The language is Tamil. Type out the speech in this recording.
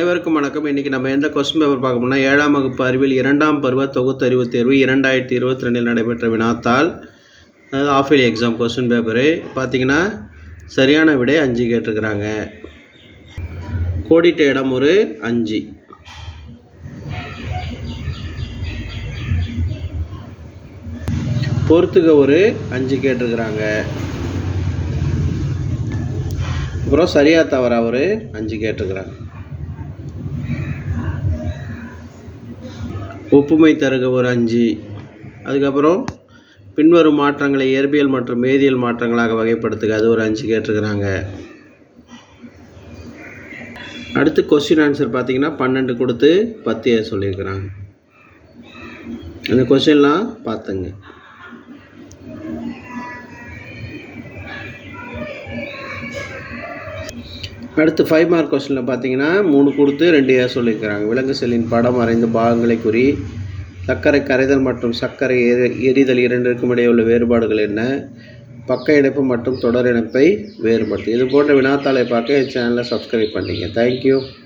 அனைவருக்கும் வணக்கம். இன்றைக்கி நம்ம எந்த கொஸ்டின் பேப்பர் பார்க்க ஏழாம் வகுப்பு அறிவில் இரண்டாம் பருவ தொகுத்தறிவு தேர்வு இரண்டாயிரத்தி இருபத்தி ரெண்டில் நடைபெற்ற வினாத்தாள் அதாவது half yearly exam question paper பார்த்தீங்கன்னா சரியான விடை அஞ்சு கேட்டிருக்கிறாங்க. கோடிட்ட இடம் ஒரு அஞ்சு. பொறுத்துக்க ஒரு அஞ்சு கேட்டிருக்கிறாங்க. அப்புறம் சரியா தவறா ஒரு அஞ்சு கேட்டிருக்கிறாங்க. ஒப்புமை தருக ஒரு அஞ்சு. அதுக்கப்புறம் பின்வரும் மாற்றங்களை இயற்பியல் மற்றும் வேதியியல் மாற்றங்களாக வகைப்படுத்துக. அது ஒரு அஞ்சு கேட்டிருக்கிறாங்க. அடுத்து கொஸ்டின் ஆன்சர் பார்த்தீங்கன்னா பன்னெண்டு கொடுத்து பத்து ஏ சொல்லியிருக்கிறாங்க. அந்த கொஸ்டின்லாம் பார்த்துங்க. அடுத்து ஃபைவ் மார்க் கொஸ்டினில் பார்த்தீங்கன்னா மூணு கொடுத்து ரெண்டு ஏ சொல்லியிருக்கிறாங்க. விலங்கு செல்லின் படம் வரைந்த பாகங்களை குறி சர்க்கரை கரைதல் மற்றும் சர்க்கரை எரி- எரிதல் இரண்டிற்கும் இடையே உள்ள வேறுபாடுகள் என்ன? பக்க இணைப்பு மற்றும் தொடர் இணைப்பை வேறுபடுத்து. இது போன்ற வினாத்தாளை பார்க்க என் சேனலை சப்ஸ்கிரைப் பண்ணிங்க. தேங்க்யூ